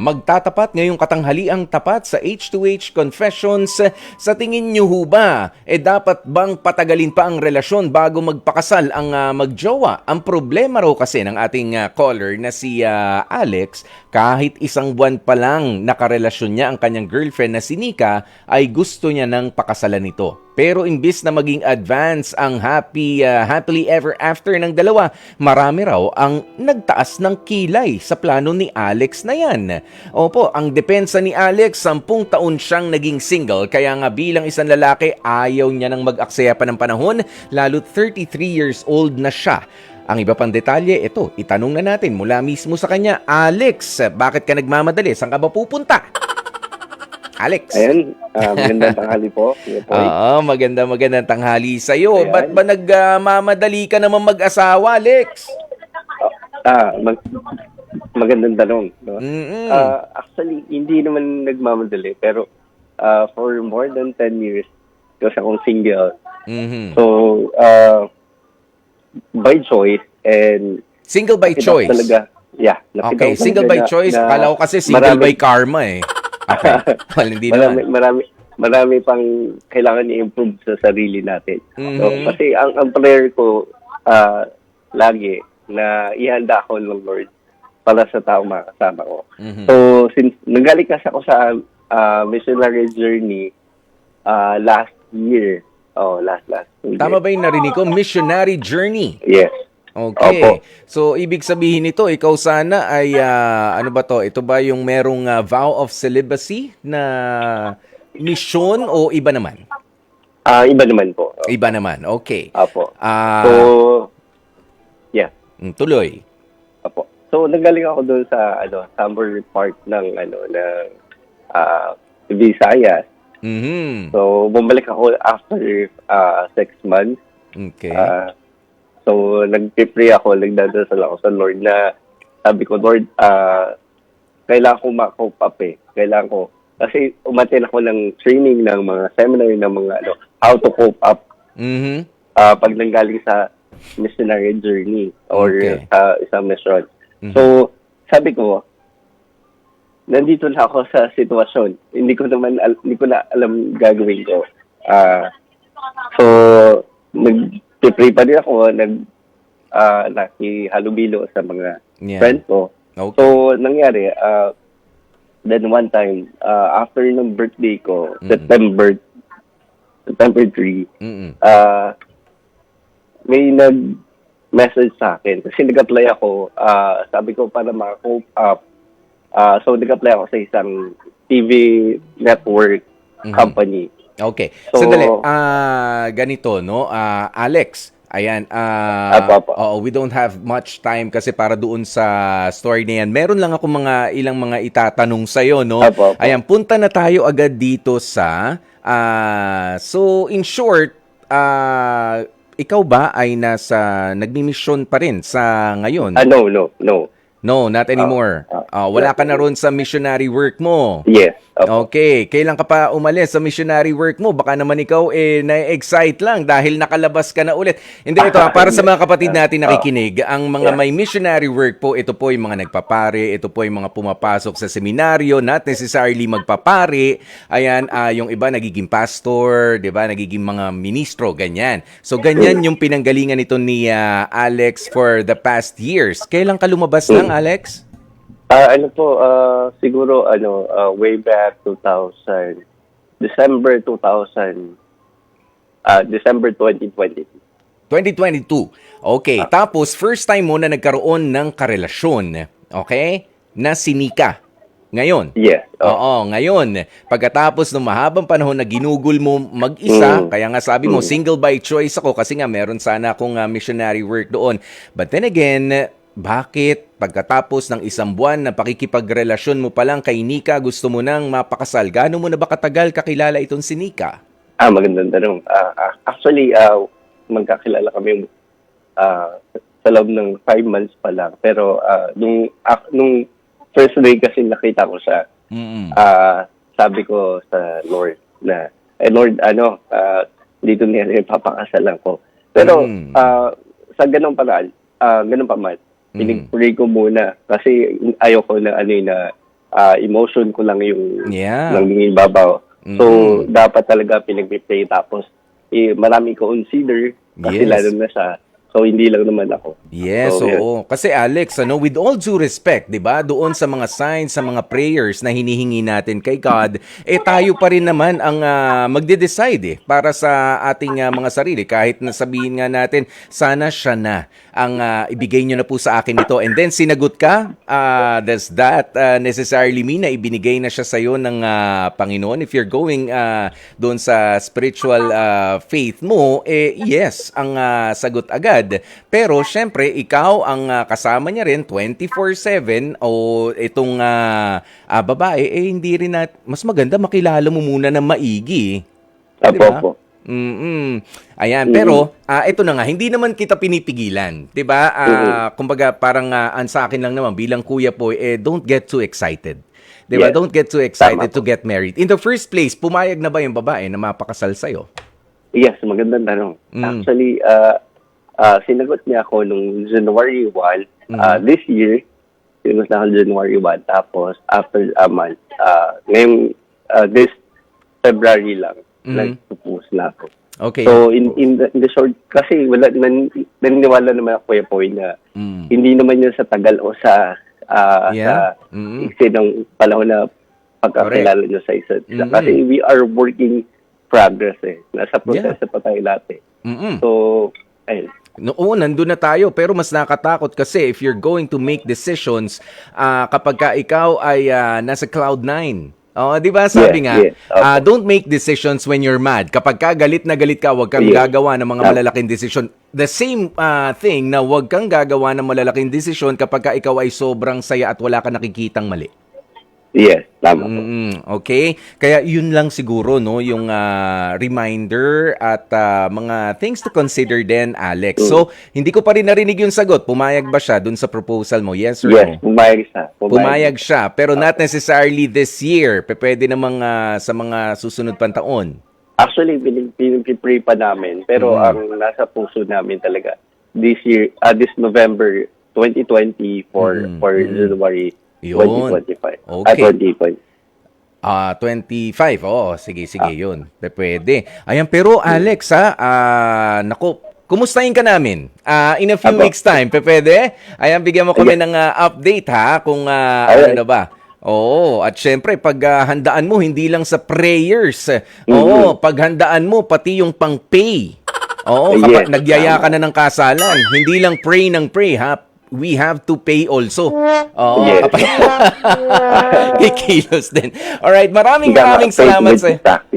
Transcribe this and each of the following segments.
Magtatapat ngayong katanghaliang tapat sa H2H Confessions. Sa tingin niyo ho ba, eh dapat bang patagalin pa ang relasyon bago magpakasal ang ah, magjowa? Ang problema raw kasi ng ating ah, caller na si ah, Alex, kahit isang buwan pa lang nakarelasyon niya ang kanyang girlfriend na si Nika, ay gusto niya ng pakasalan nito. Pero imbis na maging advance ang happy ah, happily ever after ng dalawa, marami raw ang nagtaas ng kilay sa plano ni Alex na yan. Opo, ang depensa ni Alex, sampung taon siyang naging single kaya nga bilang isang lalaki ayaw niya nang mag-aksaya pa ng panahon lalo't 33 years old na siya. Ang iba pang detalye, ito, itanong na natin mula mismo sa kanya, Alex, bakit ka nagmamadali? Saan ka ba pupunta? Alex. Ayun, uh, magandang tanghali po. Oo, maganda magandang tanghali sa iyo. Ayan. Ba't ba nagmamadali ka naman mag-asawa, Alex? Ah, mag magandang tanong. No? Mm-mm. Ah, actually, hindi naman nagmamadali. Pero ah, for more than 10 years, kasi akong single. Mhm. So, uh, by choice and Single by choice. Talaga, yeah. Okay, single by na- choice. na Kala ko kasi single marami- by karma eh. Okay. well, hindi marami, naman. marami, marami pang kailangan i-improve sa sarili natin. So, Mhm. kasi ang, ang prayer ko ah, lagi na ihanda ako ng Lord para sa tao makasama ko. Mhm. So, since nanggaling kasi ako sa ah, missionary journey ah, last year. Oh, last, last. year. Tama ba yung narinig ko? Missionary journey. Yes. Okay. Opo. So, ibig sabihin nito, ikaw sana ay, ah, ano ba to? Ito ba yung merong ah, vow of celibacy na mission o iba naman? Ah, iba naman po. Iba naman. Okay. Apo. Ah, So, yeah. mm, tuloy. Apo. So, nagaling ako doon sa ano, summer part ng ano ng ah Visayas. Mhm. So, bumalik ako after ah, six months. Okay. Ah, so, nag-pray ako, nagdadasal ako sa Lord na sabi ko, Lord, ah, kailangan ko ma-cope up eh. Kailangan ko. Kasi umatin ako ng training ng mga seminar ng mga ano, how to cope up Mhm. ah, pag nanggaling sa missionary journey or Okay. sa isang mission. Mhm. So, sabi ko, nandito na ako sa sitwasyon. Hindi ko naman, al- hindi ko na alam gagawin ko. Ah, so, nag-pray pa rin ako, nag, uh, nakihalubilo sa mga Yeah. friends ko. Okay. So, nangyari, uh, then one time, uh, after ng birthday ko, Mm-mm. September, September 3, Mhm. ah may nag-message sa akin. Kasi nag-apply ako, ah, sabi ko para ma-cope up. Ah, so, nag-apply ako sa isang TV network Mhm. company. Okay. So- Sandali. Ah, ganito, no? Ah, Alex, ayan. ah, Apo, apo. oo, we don't have much time kasi para doon sa story na yan. Meron lang ako mga ilang mga itatanong sa no? Apo, apo. Ayan, punta na tayo agad dito sa ah, so in short, ah, ikaw ba ay nasa nagmi-mission pa rin sa ngayon? Ah, no, no, no. No, not anymore. ah, Ah, wala ka na ron sa missionary work mo. Yes. Opo. Okay, kailan ka pa umalis sa missionary work mo? Baka naman ikaw eh na-excite lang dahil nakalabas ka na ulit. Hindi ito para sa mga kapatid natin nakikinig, ang mga Yeah. may missionary work po, ito po yung mga nagpapare, ito po yung mga pumapasok sa seminaryo, not necessarily magpapare. Ayan, ah, yung iba nagiging pastor, 'di ba? Nagiging mga ministro, ganyan. So ganyan yung pinanggalingan nito ni ah, Alex for the past years. Kailan ka lumabas ng Alex? Ah, ano po, ah, siguro, ano, ah, way back 2000, December 2000, ah, December 2020. 2022. Okay. Tapos, first time mo na nagkaroon ng karelasyon. Okay? Na si Nika. Ngayon. Yes. Oh. Oo, ngayon. Pagkatapos ng mahabang panahon na ginugol mo mag-isa, Mm. kaya nga sabi mo, Mm. single by choice ako kasi nga meron sana akong ah, missionary work doon. But then again, bakit pagkatapos ng isang buwan na pakikipagrelasyon mo pa lang kay Nika, gusto mo nang mapakasal? Gaano mo na ba katagal kakilala itong si Nika? Ah, magandang tanong. Ah, actually, ah, magkakilala kami ah, sa loob ng five months pa lang. Pero ah, nung, ah, nung first day kasi nakita ko siya, Mm-mm. ah, sabi ko sa Lord na, eh Lord, ano, ah, dito niya rin papakasalan ko. Pero Mm. ah, sa ganong paraan, ah, ganun pa man. Pinag-pray ko muna kasi ayaw ko na ano na ah, emotion ko lang yung Yeah. nangingin babaw. So, Mm. dapat talaga pinag-replay tapos eh, marami ko consider kasi Yes. lalo na siya. So, hindi lang naman ako. Yes, So, oo. Kasi Alex, ano, with all due respect, 'di ba? Doon sa mga signs, sa mga prayers na hinihingi natin kay God, eh tayo pa rin naman ang ah, magde-decide eh para sa ating ah, mga sarili kahit na sabihin nga natin sana siya na ang ah, ibigay niyo na po sa akin ito and then sinagot ka, ah, does that ah, necessarily mean na ibinigay na siya sa iyo ng ah, Panginoon if you're going ah, doon sa spiritual ah, faith mo, eh yes, ang ah, sagot agad. Pero syempre, ikaw ang ah, kasama niya rin 24/7 o itong ah, ah, babae eh hindi rin na mas maganda makilala mo muna ng maigi. Apo, Diba? apo. Mm. Ayan, pero ah, ito na nga, hindi naman kita pinipigilan, 'di ba? Ah, kumbaga parang ah, ang sa akin lang naman bilang kuya po eh don't get too excited. 'Di ba? Yes. Don't get too excited Tama to get married. In the first place, pumayag na ba yung babae na mapakasal sa Yes, magandang tanong. Mm. Actually, ah ah, sinagot niya ako nung January 1 ah, Mm. this year. Sinagot na ako January 1. Tapos, after a month, ah, ngayong ah, this February lang, Mm. nag-propose na ako. Okay. So, in, in, the, in the short, kasi wala, nan, naniniwala naman ako, Kuya Poy, na Mm. hindi naman yun sa tagal o sa, ah, Yeah. sa Mm. iksi ng panahon na pagkakilala nyo sa isa't isa. Mhm. Kasi we are working progress eh. Nasa proseso pa tayo lahat eh. Mm-mm. So, ayun. Oo, nandun na tayo. Pero mas nakatakot kasi if you're going to make decisions ah, kapag ka ikaw ay ah, nasa cloud nine. Oh, 'di ba? Sabi Yes, nga, yes. Opo. ah, don't make decisions when you're mad. Kapag ka galit na galit ka, huwag kang Yes. gagawa ng mga malalaking desisyon. The same ah, thing na huwag kang gagawa ng malalaking desisyon kapag ka ikaw ay sobrang saya at wala ka nakikitang mali. Yes, tama po. Mm, okay. Kaya yun lang siguro no yung ah, reminder at ah, mga things to consider din Alex. So, hindi ko pa rin narinig yung sagot. Pumayag ba siya dun sa proposal mo? Yes or Yes, no? pumayag siya. Pumayag siya, pero not necessarily this year. Pwede namang ah, sa mga susunod pang taon. Actually, pinipray pa namin. Pero Mhm. ang nasa puso namin talaga, this year, ah this November 2020 for, Mhm, for mhm. January Yun. 2025. Okay. Ah, 2020. Ah, 25. Oo, sige, sige, yun. Pe- Pwede. Ayan, pero Alex, ha, ah, nako, kumustahin ka namin? Ah, in a few Apo. weeks time, pwede? Ayan, bigyan mo kami ng ah, update, ha, kung ah, ano na ba. Oo, at syempre, pag ah, handaan mo, hindi lang sa prayers. Mm-hmm. Oo, paghandaan mo, pati yung pang-pay. Oo, kapag Yes, nagyaya ka na ng kasalan, hindi lang pray ng pray, ha? We have to pay also. Oo, Yes. kapag kikilos din. Alright, maraming Tama, maraming faith salamat sa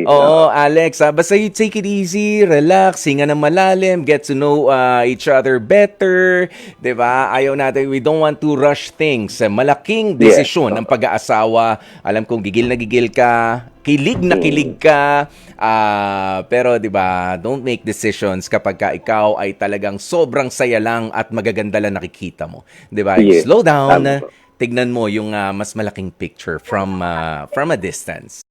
Oo, Alex. ah, basta you take it easy, relax, hinga ng malalim, get to know uh, each other better. 'Di ba? Ayaw natin, we don't want to rush things. Malaking Yes. desisyon ang pag-aasawa. Alam kong gigil na gigil ka, kilig na kilig ka. ah, pero 'di ba, don't make decisions kapag ka ikaw ay talagang sobrang saya lang at magaganda lang nakikita mo. 'Di ba? Yes. Slow down. Po. Tignan mo yung ah, mas malaking picture from ah, from a distance.